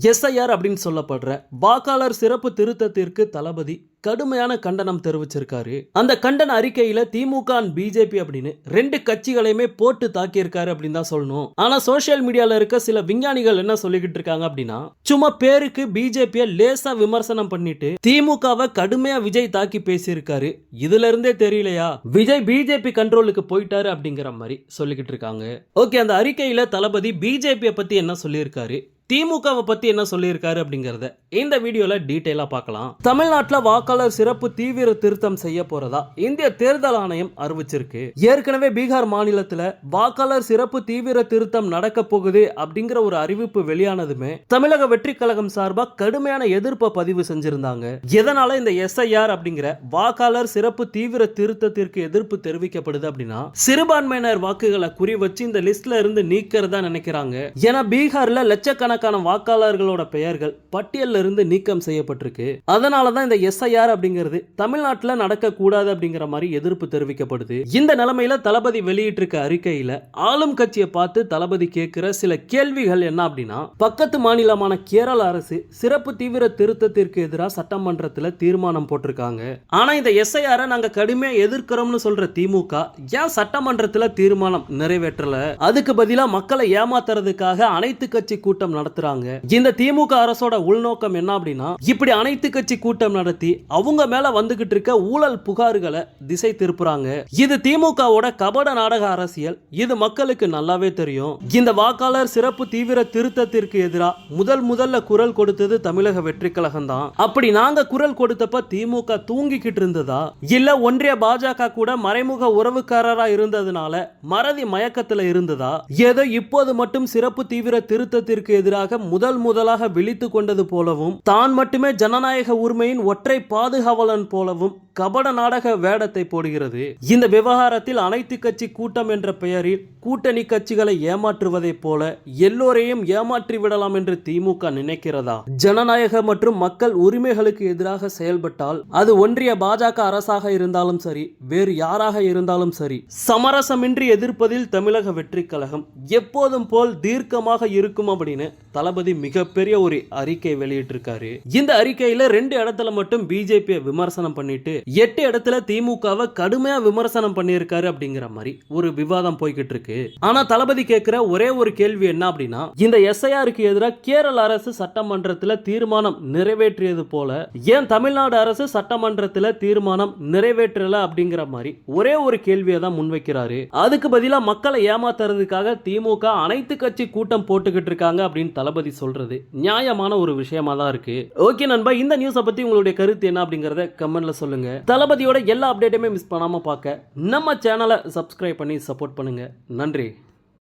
SIR அப்படின்னு சொல்லப்படுற வாக்காளர் சிறப்பு திருத்தத்திற்கு தளபதி கடுமையான கண்டனம் தெரிவிச்சிருக்காரு. அந்த கண்டன அறிக்கையில திமுக அண்ட் பிஜேபி அப்படின்னு ரெண்டு கட்சிகளையுமே போட்டு தாக்கியிருக்காரு அப்படின்னு தான் சொல்லணும். ஆனா சோஷியல் மீடியால இருக்க சில விஞ்ஞானிகள் என்ன சொல்லிக்கிட்டு இருக்காங்க அப்படின்னா சும்மா பேருக்கு பிஜேபியை லேசா விமர்சனம் பண்ணிட்டு திமுகவை கடுமையா விஜய் தாக்கி பேசியிருக்காரு. இதுல இருந்தே தெரியலையா? விஜய் பிஜேபி கண்ட்ரோலுக்கு போயிட்டாரு அப்படிங்கிற மாதிரி சொல்லிக்கிட்டு இருக்காங்க. ஓகே அந்த அறிக்கையில தளபதி பிஜேபியை பத்தி என்ன சொல்லியிருக்காரு? திமுகவை பத்தி என்ன சொல்லியிருக்காரு அப்படிங்கறத இந்த வீடியோல டீட்டெயிலா பார்க்கலாம். தமிழ்நாட்டுல வாக்காளர் சிறப்பு தீவிர திருத்தம் செய்ய போறதா இந்திய தேர்தல் ஆணையம் அறிவிச்சிருக்கு. ஏற்கனவே பீகார் மாநிலத்துல வாக்காளர் சிறப்பு தீவிர திருத்தம் நடக்க போகுது அப்படிங்கிற ஒரு அறிவிப்பு வெளியானதுமே தமிழக வெற்றி கழகம் சார்பா கடுமையான எதிர்ப்பை பதிவு செஞ்சிருந்தாங்க. எதனால இந்த எஸ்ஐஆர் அப்படிங்கிற வாக்காளர் சிறப்பு தீவிர திருத்தத்திற்கு எதிர்ப்பு தெரிவிக்கப்படுது அப்படின்னா சிறுபான்மையினர் வாக்குகளை குறி வச்சு இந்த லிஸ்ட்ல இருந்து நீக்கிறதா நினைக்கிறாங்க. ஏன்னா பீகார்ல லட்சக்கணக்கான வாக்காளர்களோட பெயர்கள் பட்டியலில் இருந்து நீக்கம் செய்யப்பட்டிருக்கு. அதனால தான் இந்த எஸ்ஐஆர் அப்படிங்கிறது தமிழ்நாட்டில் நடக்கக்கூடாது அப்படிங்கிற மாதிரி எதிர்ப்பு தெரிவிக்கப்படுது. இந்த நிலைமையில தளபதி வெளியிட்டிருக்க அறிக்கையில ஆளும் கட்சியை பார்த்து தளபதி கேட்கிற சில கேள்விகள் என்ன அப்படின்னா பக்கத்து மாநிலமான கேரள அரசு சிறப்பு தீவிர திருத்தத்திற்கு எதிராக சட்டமன்றத்தில் தீர்மானம் போட்டிருக்காங்க. ஆனா இந்த எஸ்ஐஆரை நாங்க கடுமையா எதிர்க்கிறோம்னு சொல்ற திமுக ஏன் சட்டமன்றத்தில் தீர்மானம் நிறைவேற்றல? அதுக்கு பதிலா மக்களை ஏமாத்துறதுக்காக அனைத்து கட்சி கூட்டம் நடத்துறாங்க. இந்த திமுக அரசோட உள்நோக்கம் என்ன அப்படின்னா இப்படி அனைத்து கட்சி கூட்டம் நடத்தி அவங்க மேல வந்துகிட்டு இருக்க ஊழல் புகார்களை திசை திருப்புறாங்க. இது திமுகவோட கபட நாடக அரசியல். இது மக்களுக்கு நல்லாவே தெரியும். இந்த வாக்காளர் சிறப்பு தீவிர திருத்தத்திற்கு எதிராக முதல் முதல்ல குரல் கொடுத்தது தமிழக வெற்றி கழகம் தான். அப்படி நாங்க குரல் கொடுத்தப்ப திமுக தூங்கிக்கிட்டு இருந்ததா? இல்ல ஒன்றிய பாஜக கூட மறைமுக உறவுக்காரரா இருந்ததுனால மறதி மயக்கத்துல இருந்ததா? ஏதோ இப்போது மட்டும் சிறப்பு தீவிர திருத்தத்திற்கு எதிராக முதல் முதலாக விழித்து கொண்டது போலவும் தான் மட்டுமே ஜனநாயக உரிமையின் ஒற்றை பாதுகாவலன் போலவும் கபட நாடக வேடத்தை போடுகிறது. இந்த விவகாரத்தில் அனைத்து கட்சி கூட்டம் என்ற பெயரில் கூட்டணி கட்சிகளை ஏமாற்றுவதைப் போல எல்லோரையும் ஏமாற்றி விடலாம் என்று திமுக நினைக்கிறதா? ஜனநாயக மற்றும் மக்கள் உரிமைகளுக்கு எதிராக செயல்பட்டால் அது ஒன்றிய பாஜக அரசாக இருந்தாலும் சரி வேறு யாராக இருந்தாலும் சரி சமரசமின்றி எதிர்ப்பதில் தமிழக வெற்றி கழகம் எப்போதும் போல் தீர்க்கமாக இருக்கும் அப்படின்னு தளபதி மிகப்பெரிய ஒரு அறிக்கை வெளியிட்டிருக்காரு. இந்த அறிக்கையில ரெண்டு இடத்துல மட்டும் பிஜேபியை விமர்சனம் பண்ணிட்டு எட்டு இடத்துல திமுகவை கடுமையா விமர்சனம் பண்ணியிருக்காரு அப்படிங்கிற மாதிரி ஒரு விவாதம் போய்கிட்டு இருக்கு. ஆனா தளபதி கேட்கிற ஒரே ஒரு கேள்வி என்ன அப்படின்னா இந்த எஸ்ஐஆருக்கு எதிராக கேரள அரசு சட்டமன்றத்தில் தீர்மானம் நிறைவேற்றியது போல ஏன் தமிழ்நாடு அரசு சட்டமன்றத்தில் தீர்மானம் நிறைவேற்றல அப்படிங்கிற மாதிரி ஒரே ஒரு கேள்வியை தான் முன்வைக்கிறாரு. அதுக்கு பதிலா மக்களை ஏமாத்துறதுக்காக திமுக அனைத்து கட்சி கூட்டம் போட்டுக்கிட்டு இருக்காங்க அப்படின்னு தளபதி சொல்றது நியாயமான ஒரு விஷயமா தான் இருக்கு. ஓகே நண்பா இந்த நியூஸை பத்தி உங்களுடைய கருத்து என்ன அப்படிங்கறத கமெண்ட்ல சொல்லுங்க. தளபதியோட எல்லா அப்டேட்டுமே மிஸ் பண்ணாம பார்க்க நம்ம சேனலை சப்ஸ்கிரைப் பண்ணி சப்போர்ட் பண்ணுங்க. நன்றி.